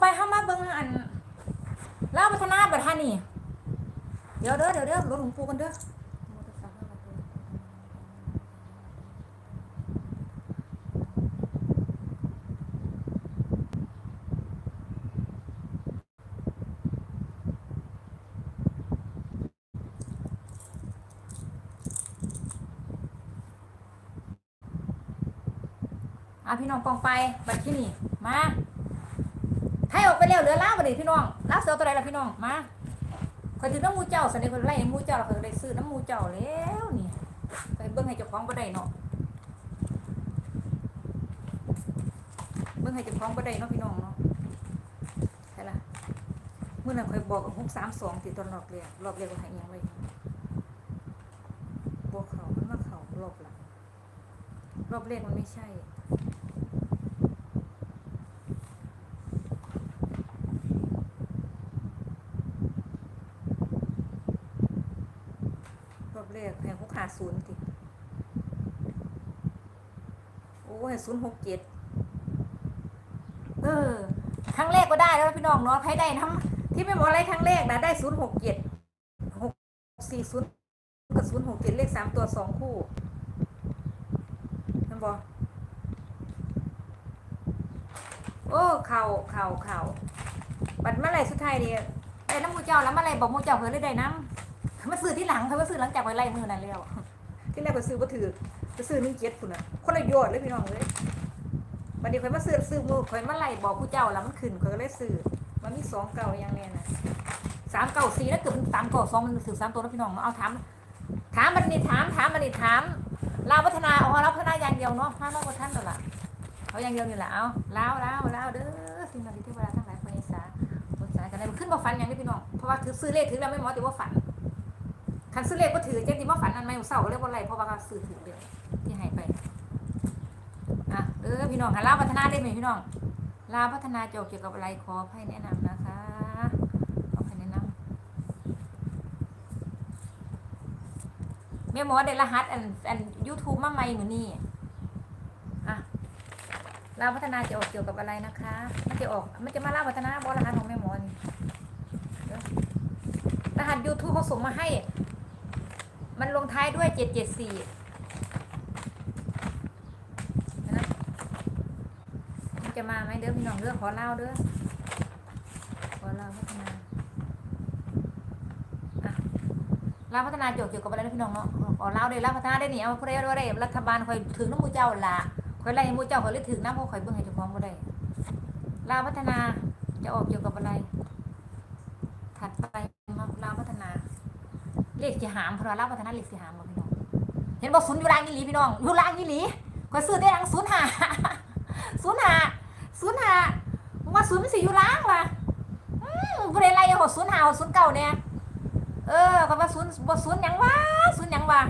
ไปห้ามาเบิ่งอันเล่าพัฒนาบัดท่านี่ เดี๋ยวเด้อเดี๋ยวเด้อรถหลวงปู่กันเด้ออะพี่น้องกองไปบัดที่นี่มาให้ออกไปแล้ วเหลือเล่าบัดนี้พี่น้องเล่าเสือตัวใดล่ะพี่น้องมาคอยถือน้ำมูเจ้าสันนิคนไล่มูเจ้าเราเคยได้ซื้อน้ำมูเจ้าแล้วนี่ไปเบิ่งให้เจ้าของบ่ได้เนาะเบิ่งให้เจ้าของบ่ได้เนาะพี่น้องเนาะใช่ละเมื่อนั้นคอยบอกหกสามสองติดตอนรอบเรียรอบเรียกว่าห้อิหยังไว้บวกเขามันมาเขารอบหลังรอบเลขมันไม่ใช่ รอบแรกแพงหกขาศูนย์ติโอ้ย ศูนย์หกเจ็ดเออ ครั้งแรกก็ได้แล้วพี่น้องเนาะใครได้ทั้งที่ไม่บอกอะไรครั้งแรกนะได้ศูนย์หกเจ็ดหกสี่ศูนย์กับศูนย์หกเจ็ดเลขสามตัวสองคู่ท่านบอกโอ้เข่าเข่าเข่าบัดเมื่อไรสุดท้ายดีได้น้ำมูเจ้าแล้วเมื่อไรบอกมูเจ้าเพื่อได้น้ำมาซื้อที่หลังเขามาซื้อหลังจากไปไล่มือนั่นแล้วที่แรกไปซื้อบ่ถือ ไปซื้อหนึ่งเจ็ดคุณน่ะคนละโยชน์เลยพี่น้องเลยวันนี้ข่อยมาซื้อซื้อมือข่อยมาไล่บอกผู้เจ้าแล้วมันขึ้นข่อยก็เลยซื้อมันมีสองเก่าอย่างแน่นะสามเก่าสี่แล้วเกือบสามเก่าสองมันถือสามตัวแล้วพี่น้องเอาถามถามมันนี่ถามถามมันนี่ถามลาวพัฒนาอ๋อลาวพัฒนาอย่างเดียวเนาะห้ามากกว่าท่านตัวละเอาอย่างเดียวนี่แหละเอาลาวลาวลาวเด้อสิ่งทธิ์เทวดาทั้งหลายพระอิศาบนสายกันได้มันขึ้นมาฝันอย่างนี้พี่น้องเพราะว่าถือซื้อเลขถือแล้วไม่หมอแต่ว่าฝัน คันซื้อเลขก็ถือเจ๊ดีมาฝันอันไม่เศร้าเรียกว่าอะไรเพราะว่าซื้อถือเลยที่ให้ไปอะเออพี่น้องลาวพัฒนาได้ไหมพี่น้องลาวพัฒนาเกี่ยวกับอะไรขอให้แนะนำนะคะขอให้แนะนำแม่หมอได้รหัสอันอันยูทูบมาใหม่เหมือนนี่อะลาวพัฒนาจะออกเกี่ยวกับอะไรนะคะ มันจะออก มันจะมาลาวพัฒนาบอรหัสของแม่หมอนี่รหัสยูทูบเขาส่งมาให้ มันลงท้ายด้วยเจ็ดเจ็ดสี่นะมันจะมาไหมเด้อพี่น้องเด้อขอเล่าเด้อขอเล่าพัฒนาเล่าพัฒนาเกี่ยวเกี่ยวกับอะไรนะพี่น้องเนาะขอเล่าเด้อเล่าพัฒนาได้หนิเอาเรียกว่าได้รัฐบาลคอยถึงน้ำมูเจ้าละคอยไล่ให้มูเจ้าคอยเลยถึงน้ำพราะคอยเบิ่งให้เจ้าของบ่ได้เล่าพัฒนาจะออกเกี่ยวกับอะไรถัดไปมาเล่าพัฒนา เลขสีหามเพราะว่าเล่าพัฒนาเลขสีหามบ่พี่น้องเห็นบอกศูนย์อยู่ล่างยี่หลีพี่น้องอยู่ล่างยี่หลีก็ซื้อได้ทั้งศูนย์หาศูนย์หาศูนย์หาว่าศูนย์มันสิอยู่ล่างว่ะอืมบ่ได้ไล่เอาหดศูนย์หาหดศูนย์เก่าเนี่ยเออก็ว่าศูนย์บ่ศูนย์หยังวะศูนย์หยังวะ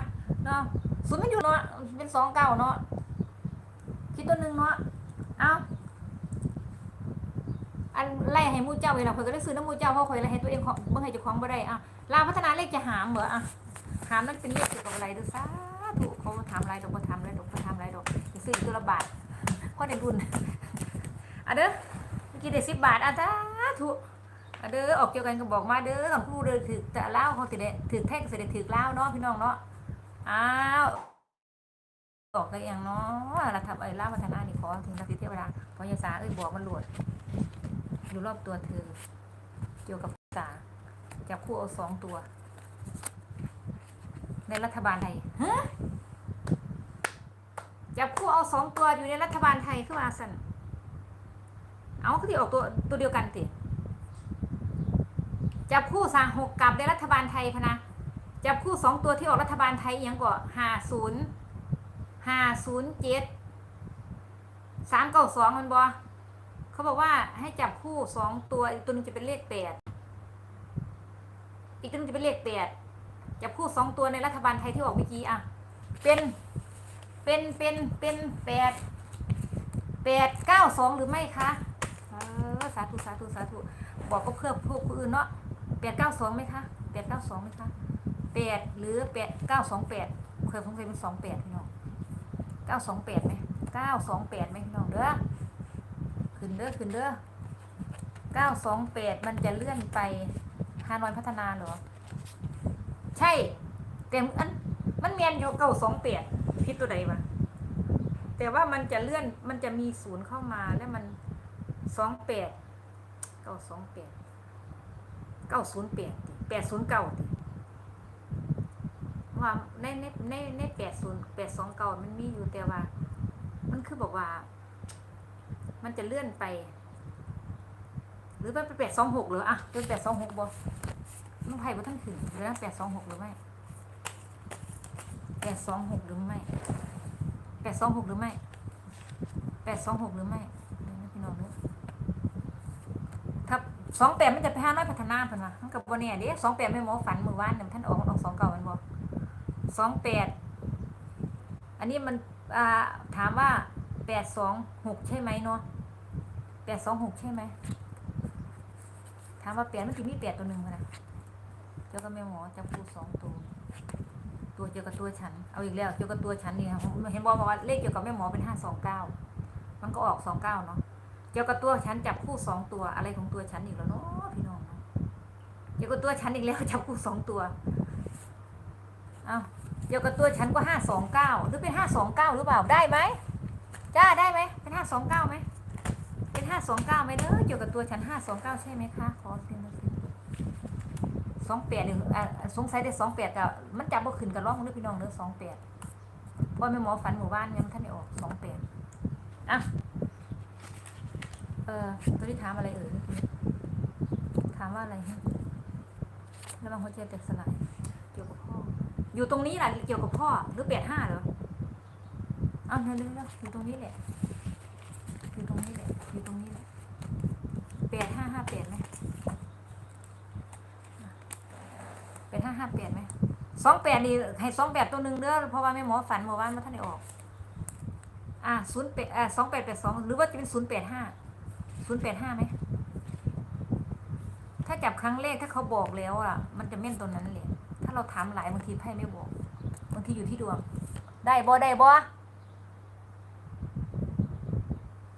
เนาะศูนย์มันอยู่เนาะเป็นสองเก่าเนาะคิดตัวหนึ่งเนาะเอาอันไล่ให้มูเจ้าเวลาเพิ่นก็ได้ซื้อน้ำมูเจ้าเพราะข่อยไล่ให้ตัวเองของเบิ่งให้เจ้าของบ่ได้อะ ลาวพัฒนาเลขจะหามเหรออะถามนั่นเป็นเลขเกี่ยวกับอะไรดูซาถูกเขาทำอะไรดอกเขาทำอะไรดอกเขาทำอะไรดอกซื้อตัวละบาทพ่อได้รุ่นอะเด้อเมื่อกี้ได้สิบบาทอะจ้าถูกอะเด้อออกเกี่ยวกันก็บอกมาเด้อของผู้เด้อถือแต่เล่าเขาติดเลยถือแท่งเสด็จถือเล่าเนาะพี่น้องเนาะอ้าวออกได้ยังเนาะรัฐบาลล่าพัฒนานี่ขอถึงนักเทวดาขอยาสาเอ้ยบอกมันหลวดอยู่รอบตัวเธอเกี่ยวกับ จับคู่เอาสองตัว ในรัฐบาลไทยฮะจับคู่เอาสองตัวอยู่ในรัฐบาลไทยขึ้นมาสันเอาคือที่ออกตัวตัวเดียวกันติจับคู่สามหกกับในรัฐบาลไทยพะนะจับคู่สองตัวที่ออกรัฐบาลไทยยังก่อห้าศูนย์ห้าศูนย์เจ็ดสามเก้าสองมันบอเขาบอกว่าให้จับคู่สองตัวอีกตัวหนึงจะเป็นเลขแปด อีกตัวนึงจะเป็นเลขแปดจับคู่สองตัวในรัฐบาลไทยที่ออกเมื่อกี้อะ เป็น เป็น เป็น เป็นแปดแปดเก้าสองหรือไม่คะเออสาธุสาธุสาธุบอกก็เพื่อพวกผู้อื่นเนาะแปดเก้าสองไหมคะแปดเก้าสองไหมคะแปดหรือแปดเก้าสองแปดเคยสงสัยเป็นสองแปดพี่น้องเก้าสองแปดไหมเก้าสองแปดไหมพี่น้องเด้อขึ้นเด้อขึ้นเด้อเก้าสองแปดมันจะเลื่อนไป ฮานอยพัฒนาเหรอ ใช่แต่อันมันเมียนอยู่เก้าสองแปดพิดตัวใดวะแต่ว่ามันจะเลื่อนมันจะมีศูนย์เข้ามาแล้วมันสองแปดเก้าสองแปดเก้าศูนย์แปดแปดศูนย์เก้าว่าในในในในแปดศูนย์แปดสองเก้ามันมีอยู่แต่ว่า มันคือบอกว่า มันจะเลื่อนไป หรือมันเป็นแปดสองหกหรืออะเป็นแปดสองหกบ่มันไผ่บ่ทั้งถึงหรือแปดสองหกหรือไม่แปดสองหกหรือไม่แปดสองหกหรือไม่แปดสองหกหรือไม่เดี๋ยวนพี่น้องเด้อถ้าสองแปดมันจะไปห้าน้อยพัฒนาเพิ่นว่ามันกับวันนี้เด้สองแปดไม่หมอฝันมือว่านเนี่ยท่านออกออกสองเก่ามันบ่สองแปดอันนี้มันอ่าถามว่าแปดสองหกใช่ไหมเนาะแปดสองหกใช่ไหม ถามว่าเปลี่ยนมันจะมีเปลี่ยนตัวหนึ่งนะเจ้าก็แม่หมอจับคู่สองตัว ตัวเกี่ยวกับตัวฉัน เอาอีกแล้วเกี่ยวกับตัวฉันนี่ค่ะเห็นบอกว่าเลขเกี่ยวกับแม่หมอเป็นห้าสองเก้า มันก็ออกสองเก้าเนาะเกี่ยวกับตัวฉันจับคู่สองตัวอะไรของตัวฉันอีกแล้วเนาะพี่น้องเนากับตัวฉันอีกแล้วจับคู่สองตัวเอาเกี่ยวกับตัวฉันก็ห้าสองเก้าหรือเป็นห้าสองเก้าหรือเปล่าได้ไหมจ้าได้ไหมเป็นห้าสองเก้าไหมเป็นห้าสองเก้าไหมเด้อเกี่ยวกับตัวฉันห้าสองเก้าใช่ไหมคะขอเสียงหน่อยสิ สองแปดหนึ่งอ่าสงสัยได้สองแปดกับมันจับบ่ขึ้นกับร่องเด้อพี่น้องเด้อสองแปดเพราะแม่หมอฝันหมู่บ้านยังท่านได้ออกสองแปดอะเออตัวที่ถามอะไรเอ่ยถามว่าอะไรฮะระวังหัวใจแตกสลายเกี่ยวกับพ่อ อยู่ตรงนี้แหละเกี่ยวกับพ่อหรือแปดห้าเหรออ้าวเร็วๆๆอยู่ตรงนี้แหละ อยู่ตรงนี้แหละ อยู่ตรงนี้แหละแปดห้าห้าแปดไหมแปด ห้าแปดไหมสองแปดนี่ให้สองแปดตัวหนึ่งเด้อเพราะว่าแม่หมอฝันเมื่อวานมาท่านได้ออก อ่าศูนย์แปดอ่าสองแปดแปดสองหรือว่าจะเป็นศูนย์แปดห้าศูนย์แปดห้าไหมถ้าจับครั้งแรกถ้าเขาบอกแล้วอะ มันจะเม่นตัวนั้นเลยถ้าเราถามหลายบางทีไพ่ไม่บอกบางทีอยู่ที่ดวง ได้บ่ได้บ่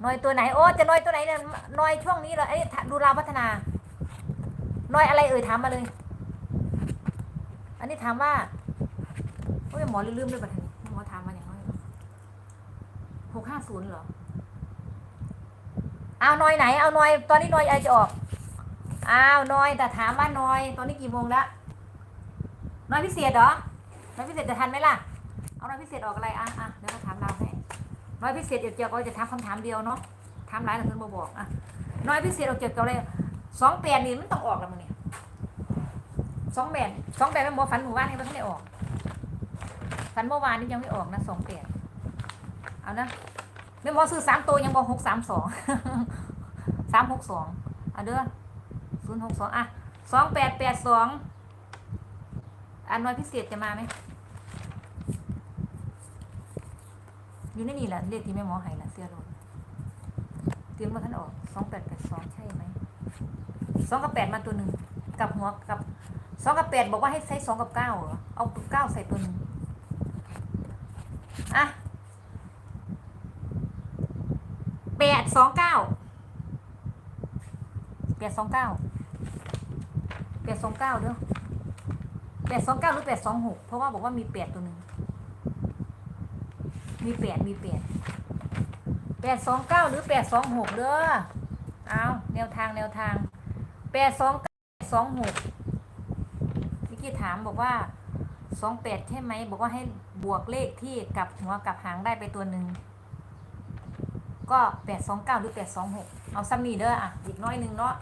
หน่อยตัวไหนโอ้จะน่อยตัวไหนเนี่ยน่อยช่วงนี้เหรอไอ้ดูราพัฒนาน่อยอะไรเอ่ยถามมาเลย นี่ถามว่าโอ้ยหมอลืมเลยบัดนี้หมอถามมาอย่างน้อยหกห้าศูนย์เหรอ เอาหน่อยไหน เอาหน่อย ตอนนี้หน่อยอะไรจะออกอ้าวหน่อย แต่ถามว่าหน่อย ตอนนี้กี่โมงละหน่อยพิเศษเหรอหน่อยพิเศษจะทันไหมล่ะ เอาหน่อยพิเศษออกอะไรอะอะเดี๋ยวมาถามเราให้นอยพิเศษเกี่ยวกับจะถามคำถามเดียวเนาะถามหลายหลายคนมาบอกอะนอยพิเศษเราเกี่ยวกับอะไรสองแปดนี่มันต้องออกแล้วมึงเนี่ย สองแปดสองแปดเป็นหมอฝันหมู่บ้านนี่มันไม่ได้ออกฝันเมื่อวานนี่ยังไม่ออกนะสองแปดเอานะแม่หมอซื้อสามตัวยังบอกหกสามสองสามหกสองอะเด้อศูนย์หกสองอะสองแปดแปดสองอันน้อยพิเศษจะมาไหมอยู่ในนี่แหละเลขที่แม่หมอให้ละเสื้อรดเตรียมมาท่านออกสองแปดแปดสองใช่ไหมสองกับแปดมาตัวหนึ่งกับหัวกับ สองกับแปดบอกว่าให้ใช้สองกับเก้าเหรอ เอาเก้าใส่ตัวหนึ่งอะแปดสองเก้าแปดสองเก้าแปดสองเก้าเด้อแปดสองเก้าหรือแปดสองหกเพราะว่าบอกว่ามีแปดตัวหนึ่งมีแปดมีแปดแปดสองเก้าหรือแปดสองหกเด้อเอาแนวทางแนวทางแปดสองเก้าสองหก กี้ถามบอกว่าสองแปดใช่ไหม บอกว่าให้บวกเลขที่กลับหัวกลับหางได้ไปตัวหนึ่ง ก็แปดสองเก้าหรือแปดสองหกเอาซ้ำนี่เด้ออะอีกน้อยหนึ่งเนาะ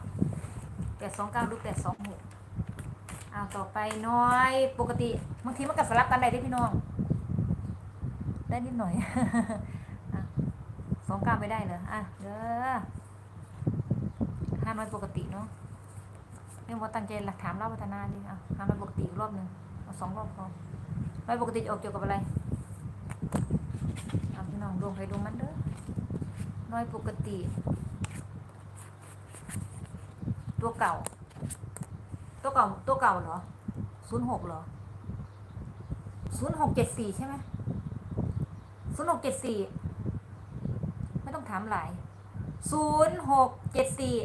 แปดสองเก้าหรือแปดสองหกเอาต่อไปน้อยปกติบางทีมันก็สลับกันได้ด้อพี่น้อง ได้นิดหน่อยสองเก้าไม่ได้เหรออะเด้อห้าน้อยปกติเนาะ ไม่ว่าตั้งใจหลักถามเล่าพัฒนาดิอะห้าน้อยปกติอีกรอบหนึ่งเอาสองรอบพอน้อยปกติออกเกี่ยวกับอะไรเอาพี่น้องดวงใครดวงมันเด้อน้อยปกติ ตัวเก่า ตัวเก่าตัวเก่าเหรอศูนย์หกเหรอศูนย์หกเจ็ดสี่ใช่ไหมศูนย์หกเจ็ดสี่ไม่ต้องถามหลายศูนย์หกเจ็ดสี่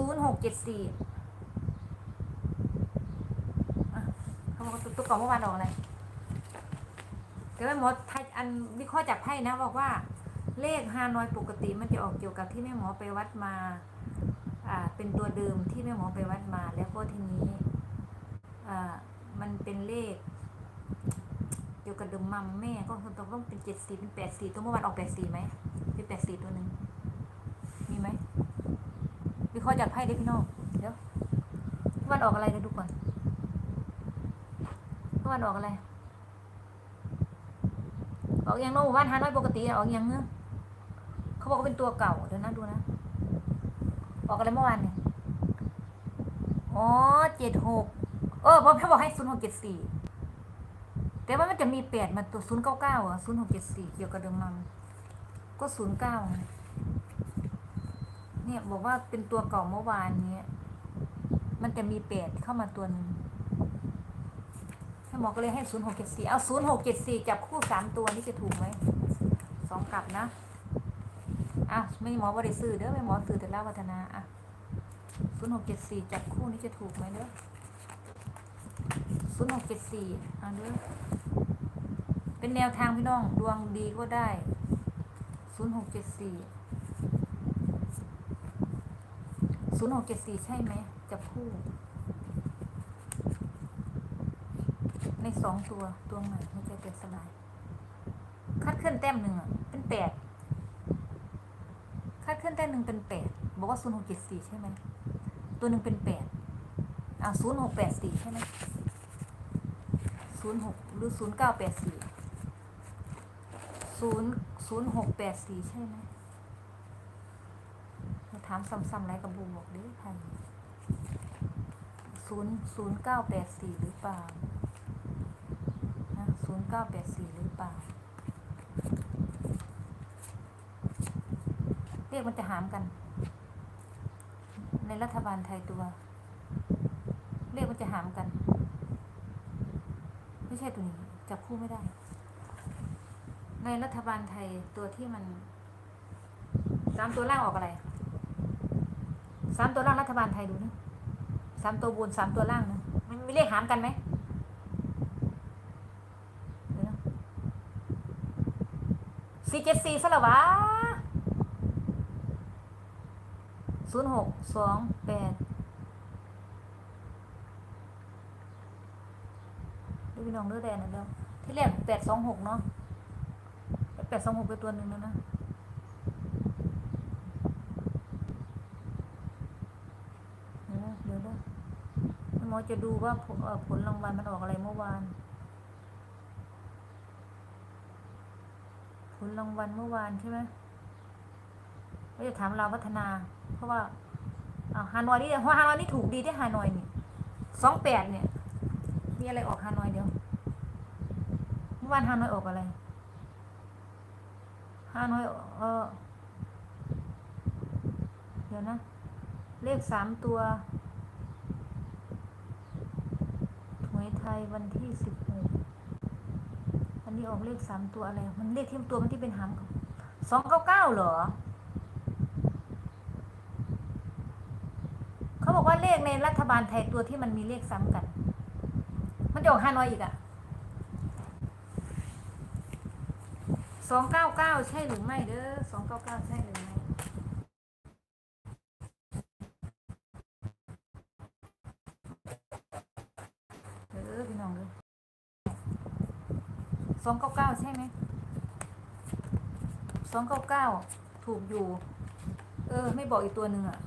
ศูนย์หกเจ็ดสี่เขาบอกว่าตัวก่อนเมื่อวานออกอะไรแต่ว่หมอไทยอันวิเคราะห์จากไพ่นะบอกว่าเลขฮานอยปกติมันจะออกเกี่ยวกับที่แม่หมอไปวัดมาอ่าเป็นตัวเดิมที่แม่หมอไปวัดมา แล้วก็ทีนี้อ่ามันเป็นเลขเกี่ยวกับเดิมมัมแม่ก็ต้องต้องเป็นเจ็ดสี่เป็นแปดสี่ตัวเมื่อวานออกแปดสี่ไหมเป็นแปดสี่ตัวหนึ่ง วิเคราะห์จากไพ่ได้พี่น้องเดี๋ยววานออกอะไรเดี๋ยวดูก่อนวานออกอะไรออกยังโน้บ้านฮานอยปกติอออกยังเนื้อะเขาบอกว่าเป็นตัวเก่าเดี๋ยวนะดูนะ ออกอะไรเมื่อวานเนี่ยอ๋อเจ็ดหกเออบอกเขาบอกให้ศูนย์หกเจ็ดสี่แต่ว่ามันจะมีแปดมาตัวศูนย์เก้าเก้าอะศูนย์หกเจ็ดสี่เกี่ยวกับเดิมมัมก็ศูนย์เก้า เนี่ยบอกว่าเป็นตัวเก่าเมื่อวานเนี้ยมันจะมีแปดเข้ามาตัวหนึ่งให้หมอก็เลยให้ศูนย์หกเจ็ดสี่เอาศูนย์หกเจ็ดสี่จับคู่สามตัวนี่จะถูกไหมสองกลับนะอะไม่หมอบริซื้อเด้อไม่หมอซื้อแต่ละวัฒนาอะศูนย์หกเจ็ดสี่จับคู่นี่จะถูกไหมเด้อศูนย์หกเจ็ดสี่อะเด้อเป็นแนวทางพี่น้องดวงดีก็ได้ศูนย์หกเจ็ดสี่ ศูนย์หกเจ็ดสี่ใช่ไหมจับคู่ ในสองตัวตัวใหม่หัวใจเป็นสลาย คัดเคลื่อนแต้มหนึ่งอะ เป็นแปดคัดเคลื่อนแต้มหนึ่งเป็นแปดบอกว่าศูนย์หกเจ็ดสี่ใช่ไหมตัวหนึ่งเป็นแปดอ่าศูนย์หกแปดสี่ใช่ไหมศูนย์หกหรือศูนย์เก้าแปดสี่ศูนย์ศูนย์หกแปดสี่ใช่ไหม ถามซ้ำๆไรกับบูบอกดิใครศูนย์ศูนย์เก้าแปดสี่หรือเปล่าศูนย์เก้าแปดสี่หรือเปล่าเลขมันจะหามกัน ในรัฐบาลไทยตัวเลขมันจะหามกัน ไม่ใช่ตัวนี้จับคู่ไม่ได้ ในรัฐบาลไทยตัวที่มันสามตัวล่างออกอะไร สามตัวล่างรัฐบาลไทยดูนี่สามตัวบนสามตัวล่างนะมันมีเลขหามกันไหมสี่เจ็ดสี่สละวะศูนย์หกสองแปดดูพี่น้องเลือดแดนนะเดียวที่แรกแปดสองหกเนาะแปดสองหกเป็นตัวหนึ่งแล้วนะเดี๋ยวนะเดี๋ยวนะ หมอจะดูว่าผลรางวัลมันออกอะไรเมื่อวาน ผลรางวัลเมื่อวานใช่ไหมเราจะถามเราวพัฒนา เพราะว่าฮานอยนี่เพราะฮานอยนี่ถูกดีที่ฮานอยนี่สองแปดเนี่ย มีอะไรออกฮานอยเดียวเมื่อวานฮานอยออกอะไรฮานอยเออเดี๋ยวนะ เลขสามตัวหวยไทยวันที่สิบหกอันนี้ออกเลขสามตัวอะไร มันเลขที่ตัวมันที่เป็นหางสองเก้าเก้าเหรอ เขาบอกว่าเลขในรัฐบาลไทยตัวที่มันมีเลขซ้ำกัน มันจะออกฮานอยอีกอะสองเก้าเก้าใช่หรือไม่เด้อสองเก้าเก้าใช่หรืออพี่น้องเด้อ ส องเก้าเก้าใช่ไหมสองเก้าเก้าถูกอยู่ เออ ไม่บอกอีกตัวหนึ่งอะ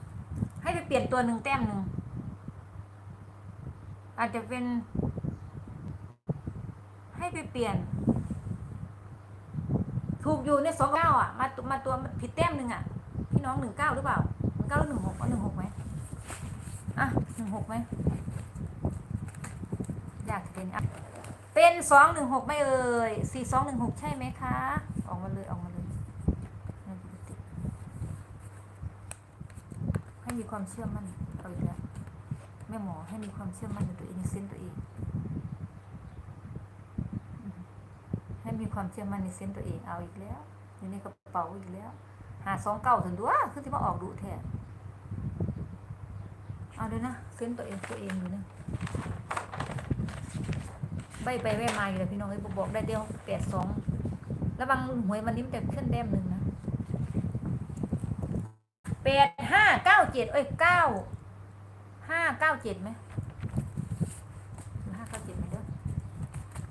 ให้ไปเปลี่ยนตัวหนึ่งแต้มหนึ่ง อาจจะเป็น ให้ไปเปลี่ยน ถูกอยู่ในสองเก้าอะ มาตัวมาตัวผิดแต้มหนึ่งอะ พี่น้องหนึ่งเก้าหรือเปล่าหนึ่งเก้าหรือหนึ่งหกเอาหนึ่งหกไหมอะหนึ่งหกไหมอยากเป็นอะ เป็นสองหนึ่งหกไม่เอ่ยสี่สองหนึ่งหกใช่ไหมคะ ออกมาเลยออกมาเลยให้มีความเชื่อมั่นเอาอีกแล้วแม่หมอให้มีความเชื่อมั่นในตัวเองในเส้นตัวเอง ให้มีความเชื่อมั่นในเส้นตัวเองเอาอีกแล้วอยู่ในกระเป๋าอีกแล้ว หาสองเก้าถึงตัวคือที่มาออกดูแท้ด้วยนะเส้นตัวเองตัวเองอยู่นะ ใบไปแวะมาอยู่เลยพี่น้องเลยบอกได้เดียวแปดสองระวังหวยวันนี้มันจะขึ้นแต้มหนึ่งนะแปดห้าเก้าเจ็ดเอ้ยเก้าห้าเก้าเจ็ดไหมห้าเก้าเจ็ดไหมเด้อ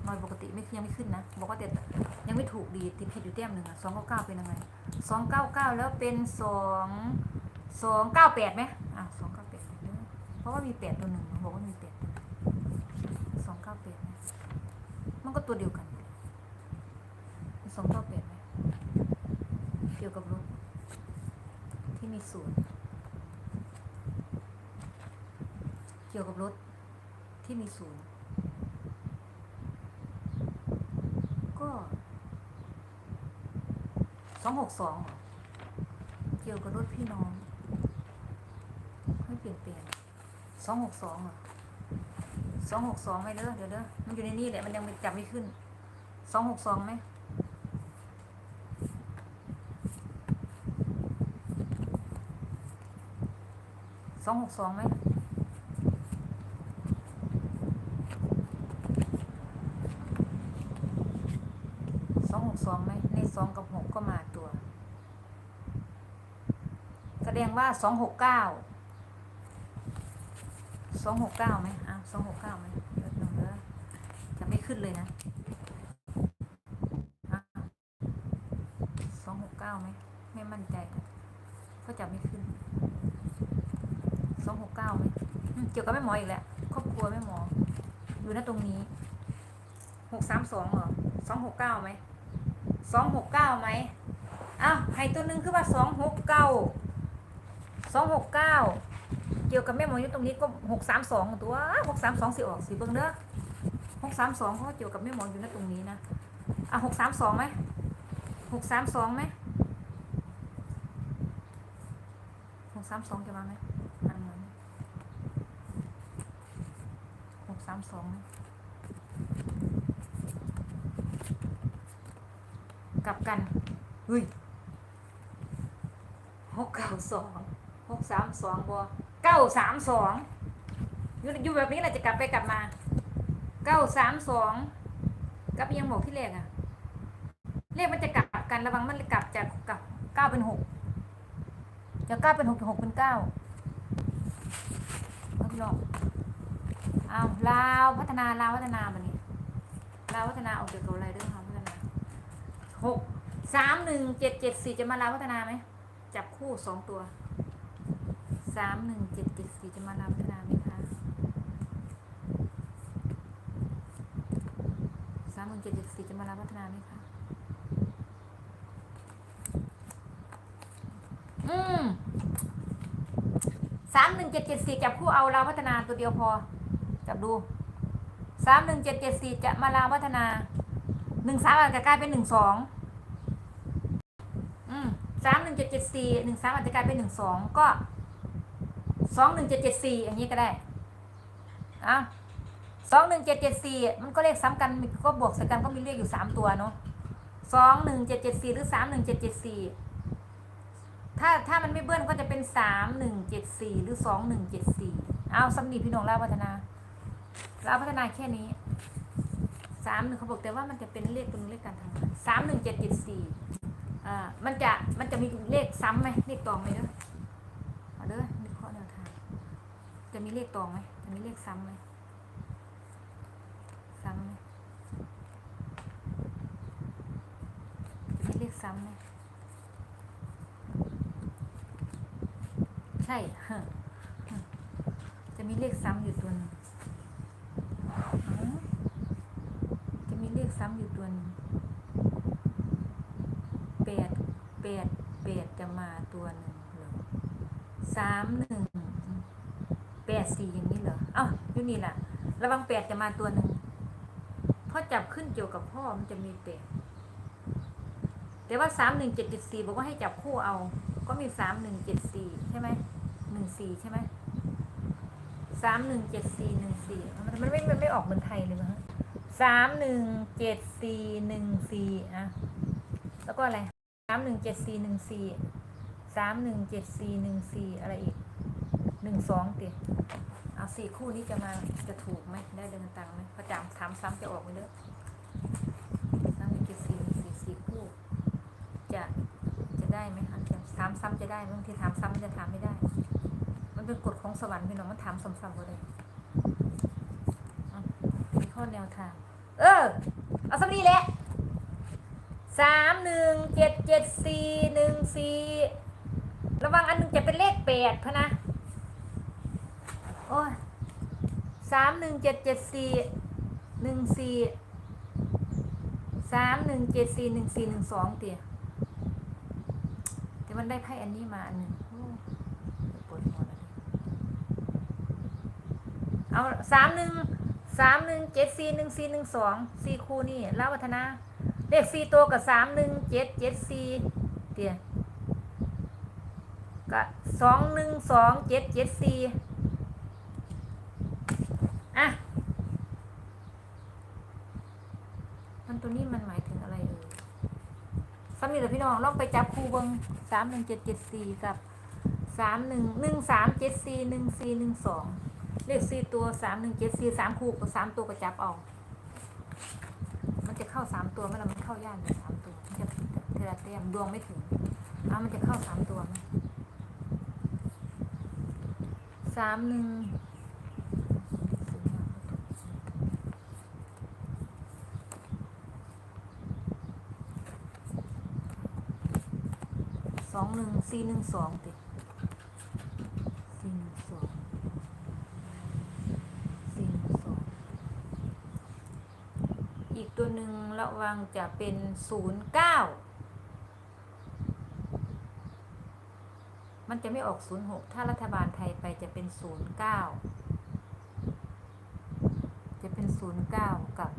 มอยปกติไม่ยังไม่ขึ้นนะ บอกว่าแต่ยังไม่ถูกดีติดผิดอยู่แต้มหนึ่งอะสองเก้าเก้าเป็นยังไงสองเก้าเก้าแล้วเป็นสองสองเก้าแปดไหมอะสองเก้าแปดเด้อเพราะว่ามีแปดตัวหนึ่งบอกว่ามีแปดสองเก้าแปด มันก็ตัวเดียวกันสองเก้าแปดไหมเกี่ยวกับรถที่มีศูนย์เกี่ยวกับรถที่มีศูนย์ก็สองหกสองเกี่ยวกับรถพี่น้องไม่เปลี่ยนเปลี่ยนสองหกสองเหรอ สองหกสองไหมเด้อเดี๋ยวเด้อมันอยู่ในนี่แหละมันยังจับไม่ขึ้นสองหกสองไหมสองหกสองไหมสองหกสองไหมในสองกับหกก็มาตัว แสดงว่าสองหกเก้า สองหกเก้าไหมอ้าวสองหกเก้าไหมเดี๋ยวจะไม่ขึ้นเลยนะสองหกเก้าไหมไม่มั่นใจนะเพราะจะไม่ขึ้นสองหกเก้าไหมอืมเกี่ยวกับแม่หมออีกแล้วครอบครัวแม่หมอ อยู่นะตรงนี้หกสามสองเหรอสองหกเก้าไหมสองหกเก้าไหมอ้าวให้ตัวหนึ่งคือว่าสองหกเก้าสองหกเก้า เกี่ยวกับแม่หมออยู่ตรงนี้ก็หกสามสองตัวหกสามสองสิออกสิเบิ้งเด้อหกสามสองเพราะเกี่ยวกับแม่หมออยู่ณตรงนี้นะอะหกสามสองไหมหกสามสองไหมหกสามสองจะมาไหมอันเหมือนหกสามสองไหมกลับกันเฮ้ยหกเก้าสองหกสามสองบัว ก้าสามสองอยู่อยู่แบบนี้แหละจะกลับไปกลับมาเก้าสามสองกับยังบอกที่เลขอะเลขมันจะกลับกันระวังมันกลับจากกลับเก้าเป็นหกจากเก้าเป็นหกจากหกเป็นเก้าเอาพี่ลองอ้าวลาวพัฒนาลาวพัฒนาแบบนี้ลาวพัฒนาออกเกี่ยวกับอะไรเรื่องควาพัฒนาหกสามหนึ่งเจ็ดเจ็ดสี่จะมาลาวพัฒนาไหมจับคู่สองตัว สามหนึ่งเจ็ดเจ็ดสี่จะมาลาพัฒนาไหมคะสามหนึ่งเจ็ดเจ็ดสี่จะมาลาพัฒนาไหมคะ อืมสามหนึ่งเจ็ดเจ็ดสี่จับคู่เอาลาพัฒนาตัวเดียวพอ จับดูสามหนึ่งเจ็ดเจ็ดสี่จะมาลาพัฒนาหนึ่งสามอาจจะกลายเป็นหนึ่งสองอืมสามหนึ่งเจ็ดเจ็ดสี่หนึ่งสามอาจจะกลายเป็นหนึ่งสองก็ สองหนึ่งเจ็ดเจ็ดสี่อย่างนี้ก็ได้อะสองหนึ่งเจ็ดเจ็ดสี่มันก็เลขซ้ำกันมีก็บวกใส่กันก็มีเลขอยู่สามตัวเนาะสองหนึ่งเจ็ดเจ็ดสี่หรือสามหนึ่งเจ็ดเจ็ดสี่ถ้าถ้ามันไม่เบิ้ลก็จะเป็นสามหนึ่งเจ็ดสี่หรือสองหนึ่งเจ็ดสี่เอาสำนีพี่น้องลาพัฒนาลาพัฒนาแค่นี้สามหนึ่งเขาบอกแต่ว่ามันจะเป็นเลขเป็นเลขการทำงานสามหนึ่งเจ็ดเจ็ดสี่อ่ามันจะมันจะมีเลขซ้ำไหมเลขตองไหมเด้อเอาเด้อนี่ข้อแนวทาง จะมีเลขตองไหมจะมีเลขซ้ำไหมซ้ำไหมจะมีเลขซ้ำไหมใช่จะมีเลขซ้ำอยู่ตัวนึงจะมีเลขซ้ำอยู่ตัวนึงแปดแปดแปดจะมาตัวหนึ่งสามหนึ่ง แปดสี่อย่างนี้เหรอเอ้าอยู่นี่แหละระวังแปดจะมาตัวหนึ่งพราะจับขึ้นเกี่ยวกับพ่อมันจะมีแปดแต่ว่าสามหนึ่งเจ็ดเจ็ดสี่บอกว่าให้จับคู่เอา ก็มีสามหนึ่งเจ็ดสี่ใช่ไหมหนึ่งสี่ใช่ไหมสามหนึ่งเจ็ดสี่หนึ่งสี่มันไม่มันไม่ออกเหมือนไทยเลยมั้งสามหนึ่งเจ็ดสี่หนึ่งสี่อะแล้วก็อะไรสามหนึ่งเจ็ดสี่หนึ่งสี่สามหนึ่งเจ็ดสี่หนึ่งสี่อะไรอีก หนึ่งสองติเอาสี่คู่นี้จะมาจะถูกไหมได้เดินตังไหมพระจามถามซ้ำจะออกไหมเด้อซ้ำอีกกี่สี่สี่สี่คู่ จะจะได้ไหมคะถามซ้ำจะได้บางทีถามซ้ำมันจะถามไม่ได้ มันเป็นกฎของสวรรค์พี่น้องมันถามซ้ำๆก็ได้มีข้อแนวทาง เออ เอาสำนีแหละสามหนึ่งเจ็ดเจ็ดสี่หนึ่งสี่ระวังอันหนึงจะเป็นเลขแปดพะนะ โอ้ยสามหนึ่งเจ็ดเจ็ดสี่หนึ่งสี่สามหนึ่งเจ็ดสี่หนึ่งสี่หนึ่งสองเตี๋ยแต่มันได้ไพ่อันนี้มาอันหนึ่งปวดหัวแล้วดิเอาสามหนึ่งสามหนึ่งเจ็ดสี่หนึ่งสี่หนึ่งสองสี่คู่นี่ลาวัฒนาเลขสี่ตัวกับสามหนึ่งเจ็ดเจ็ดสี่เตี๋ยกับสองหนึ่งสองเจ็ดเจ็ดสี่อะ มันตัวนี้มันหมายถึงอะไรเอ่ยสามีหรือพี่ น้องลองไปจับคู่เบิงสามหนึ่งเจ็ดเจ็ดสี่กับสามหนึ่งหนึ่งสามเจ็ดสี่หนึ่งสี่หนึ่งสองเลขสี่ตัวสามหนึ่งเจ็ดสี่สามคู่กับสามตัวก็จับเอามันจะเข้าสามตัวไหมล่ะมันเข้ายากอยู่สามตัวมันจะเทระเต็มดวงไม่ถึงอ้ามันจะเข้าสามตัวไหมสามหนึ่งสองหนึ่ง สี่หนึ่งสองติสี่หนึ่งสองสี่หนึ่งสองอีกตัวหนึ่งระวังจะเป็นศูนย์เก้ามันจะไม่ออกศูนย์หกถ้ารัฐบาลไทยไปจะเป็นศูนย์เก้าจะเป็นศูนย์เก้ากับ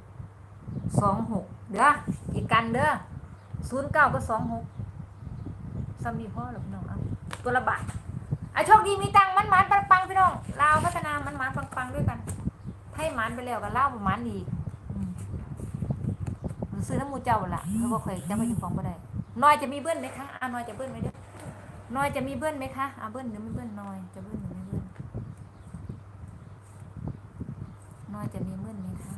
สองหกเด้ออีกกันเด้อศูนย์เก้ากับสองหก ซ้ำมีพ่อหรอพี่น้องเอาตัวละบาทอะโชคดีมีตังมันมันปังๆพี่น้องลาวพัฒนามันมันปังๆด้วยกันให้มันไปแล้วกันเล่าวมันอีกซื้อน้ำมูเจ้าละเพราะว่าเคยจะไปอยู่ของบ่ได้น้อยจะมีเบิ้ลไหมคะอ่าน้อยจะเบิ้ลไหมเด้อน้อยจะมีเบิ้ลไหมคะอ่าเบิ้ลหรือไม่เบิ้ลน้อยจะเบิ้ลหรือไม่เบิ้ลน้อยจะมีเบิ้ลไหมคะ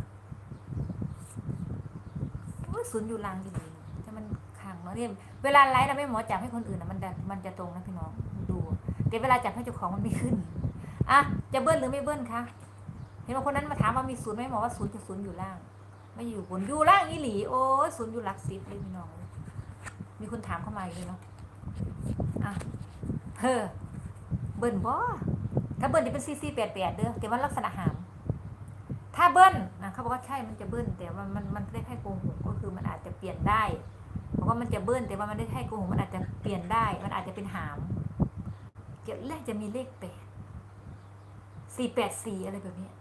โอ้ยศูนย์อยู่ลางดีๆจะมันขัง นาะเนี่เวลาไลฟ์เราไม่หมอจับให้คนอื่นนะมันจะมันจะตรงนะพี่น้องดูแต่เวลาจับให้เจ้าของมันไม่ขึ้นอะจะเบิ้ลหรือไม่เบิ้ลคะเห็นว่าคนนั้นมาถามว่ามีศูนย์ไหมหมอว่าศูนย์จะศูนย์อยู่ล่าง ไม่อยู่บนอยู่ล่างอีหลีโอ้ศูนย์อยู่หลักสิบเลยพี่น้องมีคนถามเข้ามาอีกเลยเนาะอะเฮ้อเบิ้ลบ่ถ้าเบิ้ลจะเป็นซีซีแปดแปดเด้อแต่ว่าลักษณะหามถ้าเบิ้ลนะเขาบอกว่าใช่มันจะเบิ้ลแต่ว่ามันมันได้แค่โกหกก็คือมันอาจจะเปลี่ยนได้ ราะว่ามันจะเบิ้ลแต่ว่ามันได้แค่โกหกมันอาจจะเปลี่ยนได้ มันอาจจะเป็นหามเกี่ยวแรกจะมีเลขแปดสี่แปดสี่อะไรแบบนี้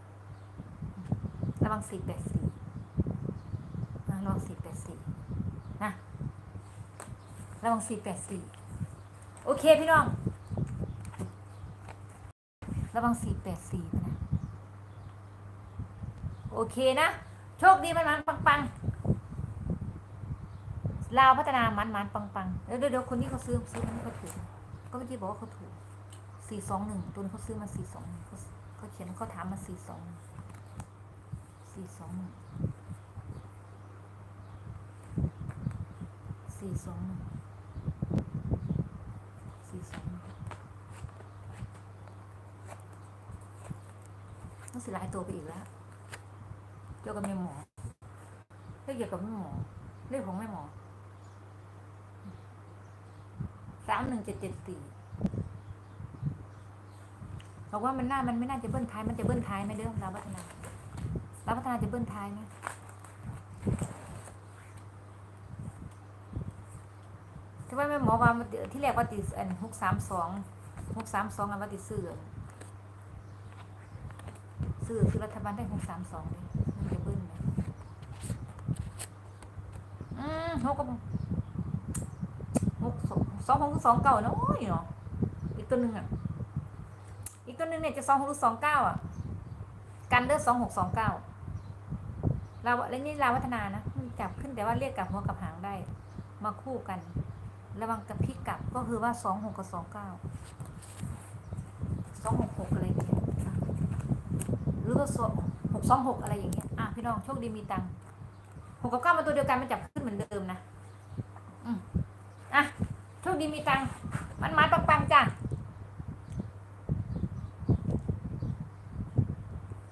ระวังสี่แปดสี่ระวังสี่แปดสี่นะระวังสี่แปดสี่โอเคพี่น้อง ระวังสี่แปดสี่นะ โอเคนะ โชคดีมันมันปังปัง ลาวพัฒนามันมันปังปังเดี๋ยวเดี๋ยวคนนี้เขาซื้อซื้อมันเขาถูก ก็เมื่อกี้บอกว่าเขาถูกสี่สองหนึ่งตัวนี้เขาซื้อมาสี่สองเขาเขาเขียนเขาถามมาสี่สองสี่สองหนึ่งสี่สองหนึ่งสี่สองหนึ่งต้องสิหลายตัวไปอีกแล้วเกี่ยวกับแม่หมอเรื่องเกี่ยวกับแม่หมอเรื่องของแม่หมอ สามหนึ่งเจ็ดเจ็ดสี่บอกว่ามันน่ามันไม่น่าจะเบิ้ลท้าย มันจะเบิ้ลท้ายไหมเด้อราพัฒนาราพัฒนาจะเบิ้ลท้ายไหมที่ว่าแม่หมอว่ามันที่แรกว่าติดอันหกสามสองหกสามสองอันว่าติดซื้ออันซื้อคือรัฐบาลได้หกสามสองเลยมันจะเบิ้ลไหมอืมหกกับ สองหกหรืสองเก้าน้อยเนาะอีกตัวหนึ่งอะ อีกตัวหนึ่งเนี่ยจะสองหกสองเก้าอะ กันเลือดสองหกสองเก้าเราเล่นนี่ลาวัฒนานะมันจับขึ้นแต่ว่าเรียกกับหัวกับหางได้ มาคู่กัน ระวังกับพลิกกลับก็คือว่าสองหกกับสองเก้าสองหกหกอะไรอย่างเงี้ยหรือว่าสหกสองหกอะไรอย่างเงี้ยอะพี่น้องโชคดีมีตังหกกับเก้ามาตัวเดียวกันมันจับขึ้นเหมือนเดิมนะ คดีมีตังมันมาปังปังจ้ะ